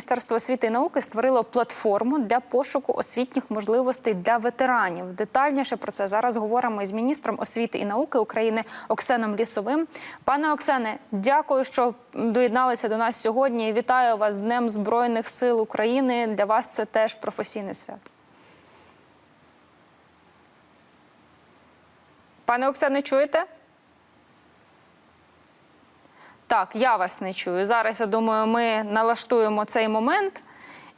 Міністерство освіти і науки створило платформу для пошуку освітніх можливостей для ветеранів. Детальніше про це зараз говоримо із міністром освіти і науки України Оксеном Лісовим. Пане Оксане, дякую, що доєдналися до нас сьогодні. Вітаю вас з Днем Збройних сил України. Для вас це теж професійне свято. Пане Оксане, чуєте? Так, я вас не чую. Зараз я думаю, ми налаштуємо цей момент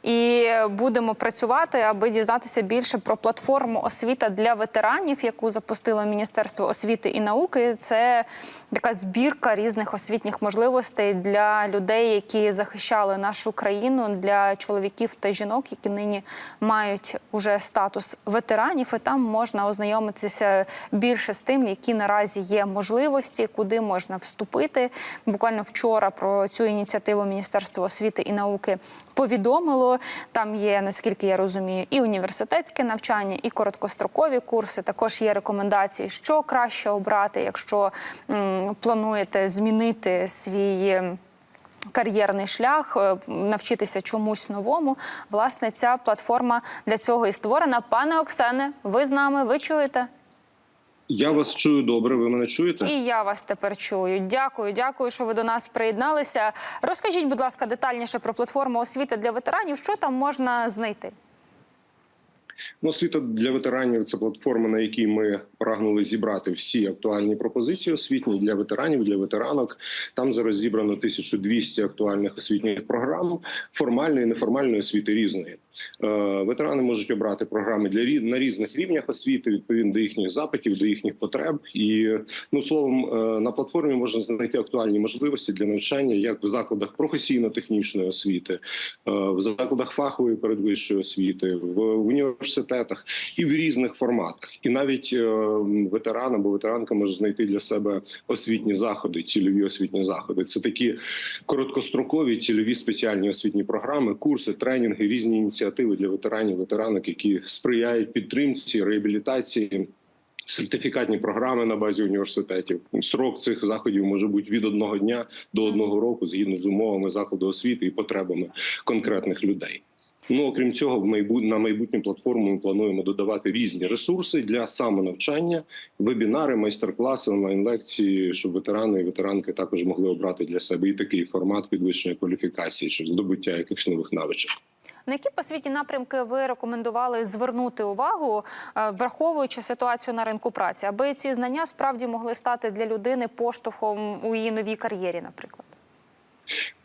і будемо працювати, аби дізнатися більше про платформу освіта для ветеранів, яку запустило Міністерство освіти і науки. Це така збірка різних освітніх можливостей для людей, які захищали нашу країну, для чоловіків та жінок, які нині мають уже статус ветеранів. І там можна ознайомитися більше з тим, які наразі є можливості, куди можна вступити. Буквально вчора про цю ініціативу Міністерство освіти і науки повідомило. Там є, наскільки я розумію, і університетське навчання, і короткострокові курси. Також є рекомендації, що краще обрати, якщо плануєте змінити свій. Кар'єрний шлях, е, навчитися чомусь новому. Власне, ця платформа для цього і створена. Пане Оксане, ви з нами? Ви чуєте? Я вас чую добре. Ви мене чуєте? І я вас тепер чую. Дякую, дякую, що ви до нас приєдналися. Розкажіть, будь ласка, детальніше про платформу освіти для ветеранів. Що там можна знайти? Ну, освіта для ветеранів це платформа, на якій ми прагнули зібрати всі актуальні пропозиції освітні для ветеранів, для ветеранок. Там зараз зібрано 1200 актуальних освітніх програм формальної і неформальної освіти різної. Е, ветерани можуть обрати програми для на різних рівнях освіти відповідно до їхніх запитів, до їхніх потреб. І ну словом, е, на платформі можна знайти актуальні можливості для навчання як в закладах професійно-технічної освіти, е, в закладах фахової передвищої освіти, в університетах і в різних форматах. І навіть е, ветеран або ветеранка може знайти для себе освітні заходи, цільові освітні заходи. Це такі короткострокові цільові спеціальні освітні програми, курси, тренінги, різні ініціативи для ветеранів, ветеранок, які сприяють підтримці, реабілітації. Сертифікатні програми на базі університетів. Срок цих заходів може бути від одного дня до одного року, згідно з умовами закладу освіти і потребами конкретних людей. Ну окрім цього, в майбут... на майбутню платформу ми плануємо додавати різні ресурси для самонавчання, вебінари, майстер-класи, онлайн-лекції, щоб ветерани і ветеранки також могли обрати для себе і такий формат підвищення кваліфікації, щоб здобуття якихось нових навичок. На які освітні напрямки ви рекомендували звернути увагу, е, враховуючи ситуацію на ринку праці, аби ці знання справді могли стати для людини поштовхом у її новій кар'єрі, наприклад?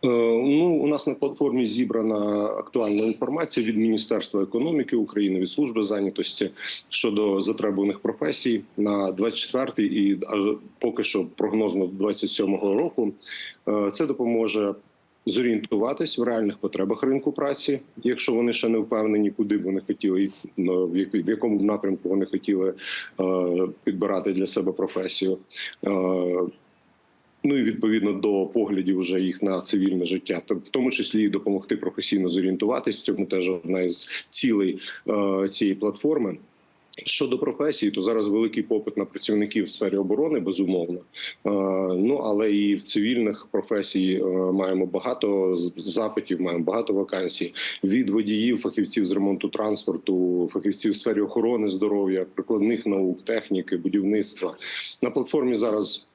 Е, Ну, у нас на платформі зібрана актуальна інформація від Міністерства економіки України, від служби зайнятості щодо затребуваних професій на 24-й і поки що прогнозно 27-го року. Е, Це допоможе зорієнтуватись в реальних потребах ринку праці, якщо вони ще не впевнені, куди вони хотіли ну, в якому напрямку вони хотіли е, підбирати для себе професію. Ну і відповідно до поглядів вже їх на цивільне життя, в тому числі і допомогти професійно зорієнтуватись. Цьому теж одна із цілей е, цієї платформи. Щодо професії, то зараз великий попит на працівників в сфері оборони, безумовно. Е, ну але і в цивільних професій е, маємо багато запитів, маємо багато вакансій від водіїв, фахівців з ремонту транспорту, фахівців в сфері охорони здоров'я, прикладних наук, техніки, будівництва. На платформі зараз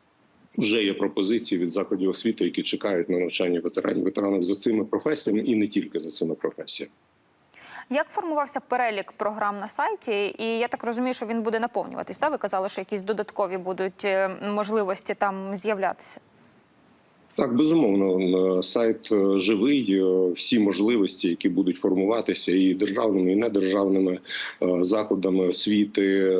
вже є пропозиції від закладів освіти, які чекають на навчання ветеранів ветеранів за цими професіями і не тільки за цими професіями. Як формувався перелік програм на сайті? І я так розумію, що він буде наповнюватись. Та ви казали, що якісь додаткові будуть е, можливості там з'являтися. Так, безумовно, е, сайт е, живий. е, Всі можливості, які будуть формуватися, і державними, і недержавними закладами освіти,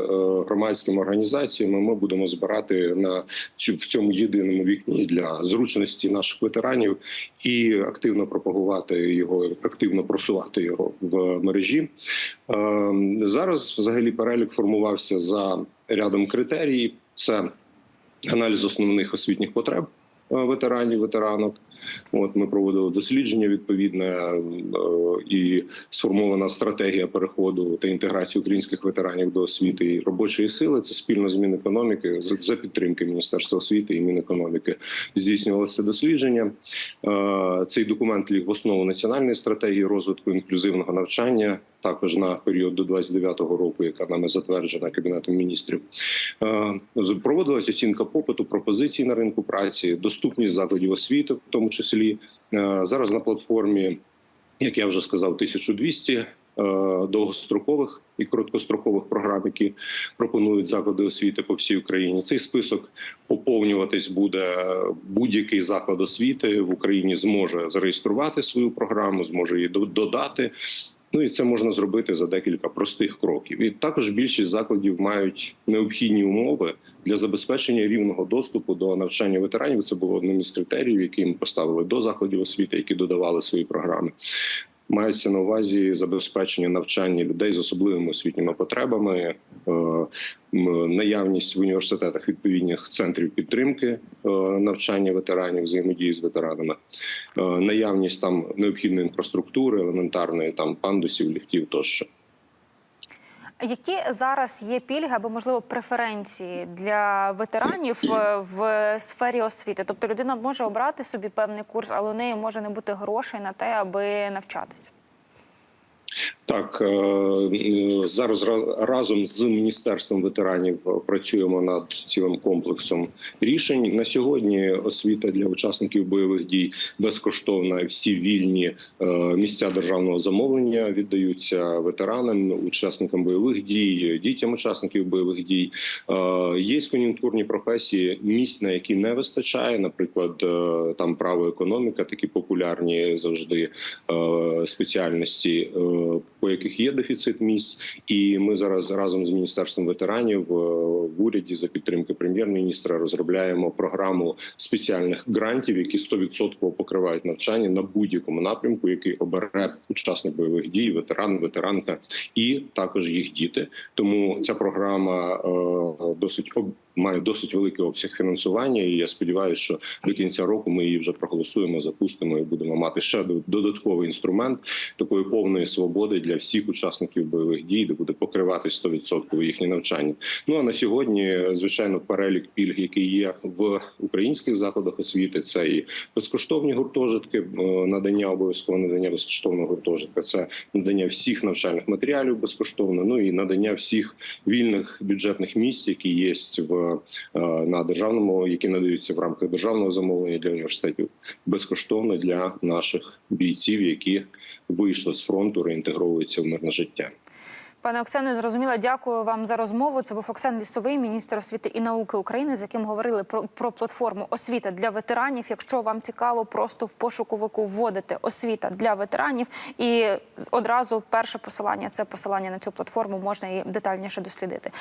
громадськими організаціями, ми будемо збирати на цю в цьому єдиному вікні для зручності наших ветеранів і активно пропагувати його, активно просувати його в мережі. Зараз взагалі перелік формувався за рядом критерій. Це аналіз основних освітніх потреб ветеранів, ветеранок, От ми проводили дослідження відповідне е, і сформована стратегія переходу та інтеграції українських ветеранів до освіти і робочої сили. Це спільно з Мінекономіки за, підтримки Міністерства освіти і Мінекономіки здійснювалося дослідження. Е, Цей документ ліг в основу національної стратегії розвитку інклюзивного навчання. Також на період до 29-го року, яка нами затверджена кабінетом міністрів, Е, проводилась оцінка попиту, пропозицій на ринку праці, доступність закладів освіти, в тому числі Е, зараз на платформі, як я вже сказав, 1200 е, довгострокових і короткострокових програм, які пропонують заклади освіти по всій Україні. Цей список поповнюватись буде будь-який заклад освіти в Україні зможе зареєструвати свою програму, зможе її до- додати. Ну і це можна зробити за декілька простих кроків. І також більшість закладів мають необхідні умови для забезпечення рівного доступу до навчання ветеранів. Це було одним із критеріїв, які ми поставили до закладів освіти, які додавали свої програми. Мається на увазі забезпечення навчання людей з особливими освітніми потребами, е, наявність в університетах відповідних центрів підтримки е, навчання ветеранів, взаємодії з ветеранами, е, наявність там необхідної інфраструктури, елементарної там пандусів, ліфтів тощо. Які зараз є пільги або можливо преференції для ветеранів е, в сфері освіти? Тобто людина може обрати собі певний курс, але у неї може не бути грошей на те, аби навчатися. Так е, зараз разом з міністерством ветеранів е, працюємо над цілим комплексом рішень. На сьогодні освіта для учасників бойових дій безкоштовна. Всі вільні е, місця державного замовлення віддаються ветеранам, учасникам бойових дій, дітям учасників бойових дій. Є кон'юнктурні професії, місць на які не вистачає. Наприклад, там право економіка, такі популярні завжди спеціальності, по яких є дефіцит місць, і ми зараз разом з міністерством ветеранів е, в уряді за підтримки прем'єр-міністра розробляємо програму спеціальних грантів, які 100% покривають навчання на будь-якому напрямку, який обере учасник бойових дій, ветеран, ветеранка і також їх діти. Тому ця програма е, досить об- має досить великий обсяг фінансування. І я сподіваюся, що до кінця року ми її вже проголосуємо, запустимо і будемо мати ще до- додатковий інструмент такої повної свободи для всіх учасників бойових дій, де буде покривати 100% їхнє навчання. Ну а на сьогодні, звичайно, перелік пільг, який є в українських закладах освіти, це і безкоштовні гуртожитки, е, надання обов'язково надання безкоштовного гуртожитка, це надання всіх навчальних матеріалів безкоштовно. Ну і надання всіх вільних бюджетних місць, які є в на державному, які надаються в рамках державного замовлення для університетів, безкоштовно для наших бійців, які вийшли з фронту, реінтегровуються в мирне життя. Пане Оксане, зрозуміло, дякую вам за розмову. Це був Оксан Лісовий, міністр освіти і науки України, з яким говорили про, про платформу освіта для ветеранів. Якщо вам цікаво, просто в пошуковику вводите освіта для ветеранів, і одразу перше посилання це посилання на цю платформу можна і детальніше дослідити.